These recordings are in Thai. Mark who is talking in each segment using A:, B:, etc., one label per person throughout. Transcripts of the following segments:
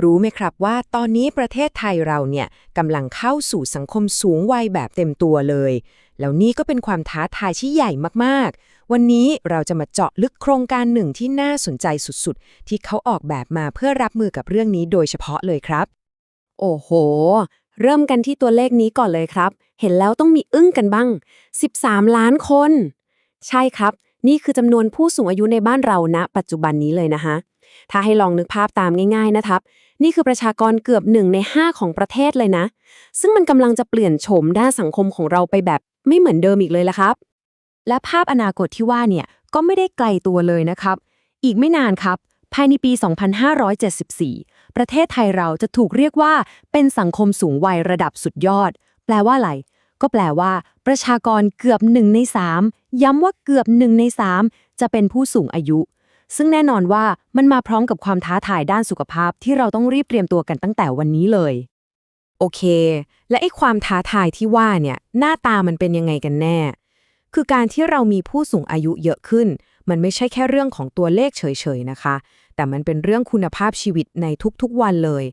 A: รู้ไหมครับว่าตอนนี้ประเทศไทยเราเนี่ยกำลังเข้าสู่สังคมสูงวัยแบบเต็มตัวเลย แล้วนี่ก็เป็นความท้าทายที่ใหญ่มากๆ วันนี้เราจะมาเจาะลึกโครงการหนึ่งที่น่าสนใจสุดๆ ที่เขาออกแบบมาเพื่อรับมือกับเรื่องนี้โดยเฉพาะเลยครับ
B: โอ้โห เริ่มกันที่ตัวเลขนี้ก่อนเลยครับ เห็นแล้วต้องมีอึ้งกันบ้าง 13 ล้านคน ใช่ครับ นี่คือจำนวนผู้สูงอายุในบ้านเราณปัจจุบันนี้เลยนะคะ ถ้าให้ลองนึกภาพตามง่ายๆนะครับ นี่คือประชากรเกือบหนึ่งใน 5 ของประเทศเลยนะ ซึ่งมันกำลังจะเปลี่ยนโฉมด้านสังคมของเราไปแบบไม่เหมือนเดิมอีกเลยละครับ
A: และภาพอนาคตที่ว่าเนี่ยก็ไม่ได้ไกลตัวเลยนะครับ อีกไม่นานครับ ภายในปี 2574 ประเทศไทยเราจะถูกเรียกว่า เป็นสังคมสูงวัยระดับสุดยอด แปลว่าอะไรก็แปลว่าประชากรเกือบหนึ่งใน3ย้ำว่าเกือบหนึ่งใน3จะเป็นผู้สูงอายุ ซึ่งแน่นอนว่ามันมาพร้อมกับความท้าทายด้านสุขภาพที่เราต้องรีบเตรียมตัวกันตั้งแต่วันนี้เลย โอเค และไอ้ความท้าทายที่ว่าเนี่ยหน้าตามันเป็นยังไงกันแน่ คือการที่เรามีผู้สูงอายุเยอะขึ้น มันไม่ใช่แค่เรื่องของตัวเลขเฉยๆนะคะ แต่มันเป็นเรื่องคุณภาพชีวิตในทุกๆวันเลย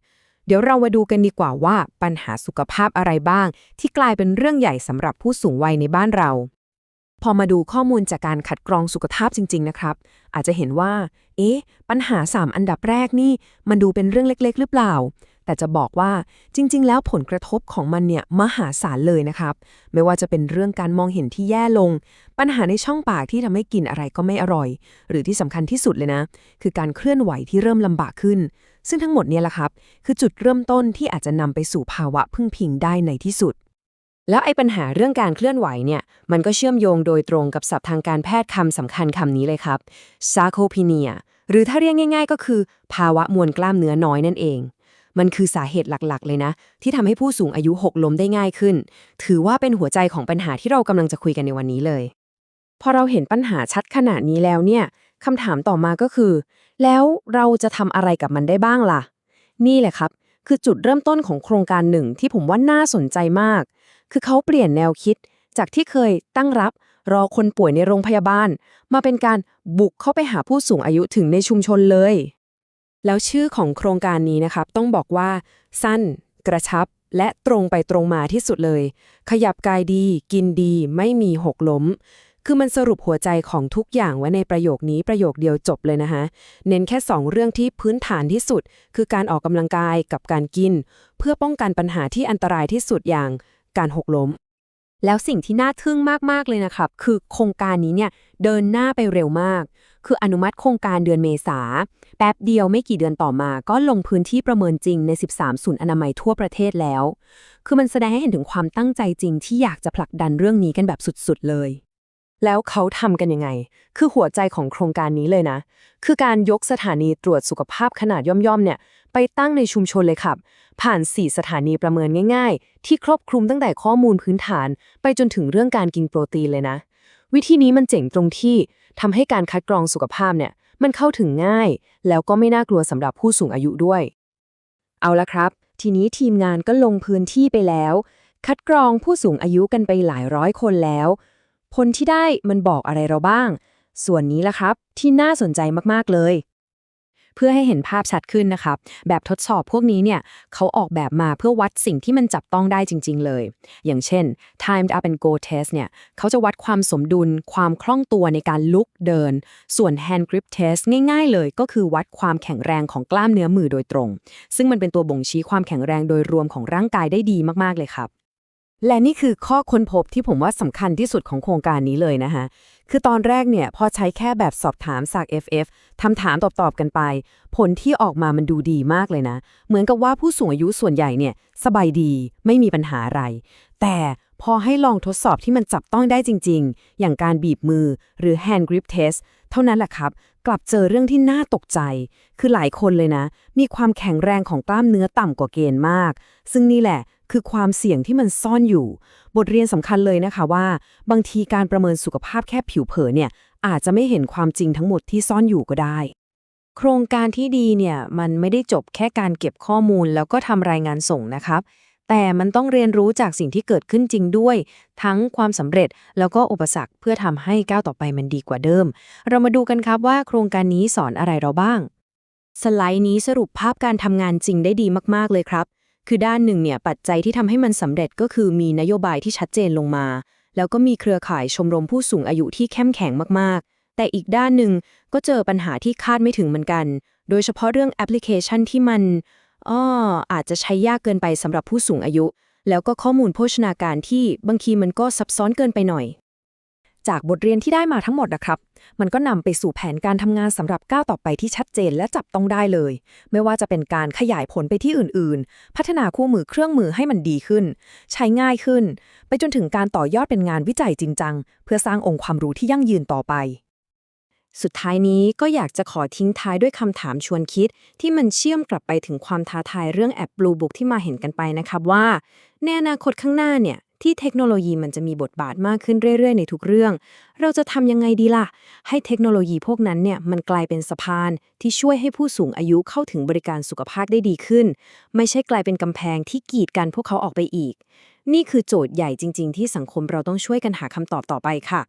A: เดี๋ยวเรามาดูกันดีกว่าว่าปัญหาสุขภาพอะไรบ้าง ที่กลายเป็นเรื่องใหญ่สำหรับผู้สูงวัยในบ้านเรา พอมาดูข้อมูลจากการคัดกรองสุขภาพจริง ๆ นะครับ อาจจะเห็นว่า เอ๊ะ ปัญหา 3 อันดับแรกนี่ มันดูเป็นเรื่องเล็ก ๆ หรือเปล่า แต่จะบอกว่าจริง ๆ แล้วผลกระทบของมันเนี่ยมหาศาลเลยนะครับ ไม่ว่าจะเป็นเรื่องการมองเห็นที่แย่ลง ปัญหาในช่องปากที่ทำให้กินอะไรก็ไม่อร่อย หรือที่สำคัญที่สุดเลยนะ คือการเคลื่อนไหวที่เริ่มลำบากขึ้น ซึ่งทั้งหมดเนี่ยแหละครับ คือจุดเริ่มต้นที่อาจจะนำไปสู่ภาวะพึ่งพิงได้ในที่สุด แล้วไอ้ปัญหาเรื่องการเคลื่อนไหวเนี่ย มันก็เชื่อมโยงโดยตรงกับศัพท์ทางการแพทย์คำสำคัญคำนี้เลยครับ sarcopenia หรือถ้าเรียกง่าย ๆ ก็คือ ภาวะมวลกล้ามเนื้อน้อยนั่นเอง มันคือสาเหตุหลักๆ เลยนะ ที่ทำให้ผู้สูงอายุหกล้มได้ง่ายขึ้น ถือว่าเป็นหัวใจของปัญหาที่เรากำลังจะคุยกันในวันนี้เลย พอเราเห็นปัญหาชัดขนาดนี้แล้วเนี่ยคำถามต่อมาก็คือ แล้วเราจะทำอะไรกับมันได้บ้างล่ะ นี่แหละครับ คือจุดเริ่มต้นของโครงการหนึ่งที่ผมว่าน่าสนใจมาก คือเขาเปลี่ยนแนวคิด จากที่เคยตั้งรับรอคนป่วยในโรงพยาบาล มาเป็นการบุกเข้าไปหาผู้สูงอายุถึงในชุมชนเลย แล้วชื่อของโครงการนี้นะครับ ต้องบอกว่า สั้น กระชับ และตรงไปตรงมาที่สุดเลย ขยับกายดี กินดี ไม่มีหกล้ม คือมันสรุปหัวใจของทุกอย่างไว้ในประโยคนี้ประโยคเดียวจบเลยนะคะเน้นแค่ 2 เรื่องที่พื้นฐานที่สุด คือการออกกำลังกายกับการกิน เพื่อป้องกันปัญหาที่อันตรายที่สุดอย่างการหกล้ม แล้วสิ่งที่น่าทึ่งมาก ๆ เลยนะครับ คือโครงการนี้เนี่ยเดินหน้าไปเร็วมาก คืออนุมัติโครงการเดือนเมษา แป๊บเดียวไม่กี่เดือนต่อมา ก็ลงพื้นที่ประเมินจริงใน 13 ศูนย์อนามัยทั่วประเทศแล้ว คือมันแสดงให้เห็นถึงความตั้งใจจริงที่อยากจะผลักดันเรื่องนี้กันแบบสุด ๆ เลย แล้วเขาทำกันยังไง คือหัวใจของโครงการนี้เลยนะ คือการยกสถานีตรวจสุขภาพขนาดย่อมๆเนี่ย ไปตั้งในชุมชนเลยครับ ผ่าน 4 สถานีประเมินง่ายๆ ที่ครอบคลุมตั้งแต่ข้อมูลพื้นฐาน ไปจนถึงเรื่องการกินโปรตีนเลยนะ วิธีนี้มันเจ๋งตรงที่ทำให้การคัดกรองสุขภาพเนี่ย มันเข้าถึงง่าย แล้วก็ไม่น่ากลัวสำหรับผู้สูงอายุด้วย เอาละครับ ทีนี้ทีมงานก็ลงพื้นที่ไปแล้ว คัดกรองผู้สูงอายุกันไปหลายร้อยคนแล้ว ผลที่ได้มันบอกอะไรเราบ้าง ส่วนนี้ละครับ ที่น่าสนใจมากๆเลย เพื่อให้เห็นภาพชัดขึ้นนะครับ แบบทดสอบพวกนี้เนี่ยเขาออกแบบมาเพื่อวัดสิ่งที่มันจับต้องได้จริง ๆ เลย อย่างเช่น timed up and go test เนี่ยเขาจะวัดความสมดุล ความคล่องตัวในการลุกเดิน ส่วน hand grip test ง่าย ๆ เลย ก็คือวัดความแข็งแรงของกล้ามเนื้อมือโดยตรง ซึ่งมันเป็นตัวบ่งชี้ความแข็งแรงโดยรวมของร่างกายได้ดีมากๆเลยครับ และนี่คือข้อค้นพบที่ผมว่าสำคัญที่สุดของโครงการนี้เลยนะคะคือตอนแรกเนี่ยพอใช้แค่แบบสอบถามจาก FF ทำถามตอบๆกันไป ผลที่ออกมามันดูดีมากเลยนะ เหมือนกับว่าผู้สูงอายุส่วนใหญ่เนี่ยสบายดีไม่มีปัญหาอะไร แต่พอให้ลองทดสอบที่มันจับต้องได้จริง ๆ อย่างการบีบมือหรือ hand grip test เท่านั้นแหละครับ กลับเจอเรื่องที่น่าตกใจ คือหลายคนเลยนะ มีความแข็งแรงของกล้ามเนื้อต่ำกว่าเกณฑ์มาก ซึ่งนี่แหละ คือความเสี่ยงที่มันซ่อนอยู่ บทเรียนสำคัญเลยนะคะว่า บางทีการประเมินสุขภาพแค่ผิวเผินเนี่ย อาจจะไม่เห็นความจริงทั้งหมดที่ซ่อนอยู่ก็ได้ โครงการที่ดีเนี่ย มันไม่ได้จบแค่การเก็บข้อมูลแล้วก็ทำรายงานส่งนะครับแต่มันต้องเรียนรู้จากสิ่งที่เกิดขึ้นจริงด้วย ทั้งความสำเร็จแล้วก็อุปสรรคเพื่อทำให้ก้าวต่อไปมันดีกว่าเดิม เรามาดูกันครับว่าโครงการนี้สอนอะไรเราบ้าง สไลด์นี้สรุปภาพการทำงานจริงได้ดีมาก ๆ เลยครับ คือด้านหนึ่งเนี่ยปัจจัยที่ทำให้มันสำเร็จก็คือมีนโยบายที่ชัดเจนลงมา แล้วก็มีเครือข่ายชมรมผู้สูงอายุที่เข้มแข็งมากๆ แต่อีกด้านหนึ่งก็เจอปัญหาที่คาดไม่ถึงเหมือนกัน โดยเฉพาะเรื่องแอปพลิเคชันที่มันอ้ออาจจะใช้ยากเกินไปสำหรับผู้สูงอายุ แล้วก็ข้อมูลโภชนาการที่บางทีมันก็ซับซ้อนเกินไปหน่อย
C: จากบทเรียนที่ได้มาทั้งหมดนะครับ มันก็นำไปสู่แผนการทำงานสำหรับก้าวต่อไปที่ชัดเจนและจับต้องได้เลย ไม่ว่าจะเป็นการขยายผลไปที่อื่นๆ พัฒนาคู่มือเครื่องมือให้มันดีขึ้น ใช้ง่ายขึ้น ไปจนถึงการต่อยอดเป็นงานวิจัยจริงจังเพื่อสร้างองค์ความรู้ที่ยั่งยืนต่อไป
B: สุดท้ายนี้ก็อยากจะขอทิ้งท้ายด้วยคำถามชวนคิด ที่มันเชื่อมกลับไปถึงความท้าทายเรื่องแอป Blue Book ที่มาเห็นกันไปนะครับว่า ในอนาคตข้างหน้าเนี่ย ที่เทคโนโลยีมันจะมีบทบาทมากขึ้นเรื่อย ๆ ในทุกเรื่อง เราจะทำยังไงดีล่ะ ให้เทคโนโลยีพวกนั้นเนี่ยมันกลายเป็นสะพาน ที่ช่วยให้ผู้สูงอายุเข้าถึงบริการสุขภาพได้ดีขึ้น ไม่ใช่กลายเป็นกำแพงที่กีดกันพวกเขาออกไปอีก นี่คือโจทย์ใหญ่จริง ๆ ที่สังคมเราต้องช่วยกันหาคำตอบต่อไปค่ะ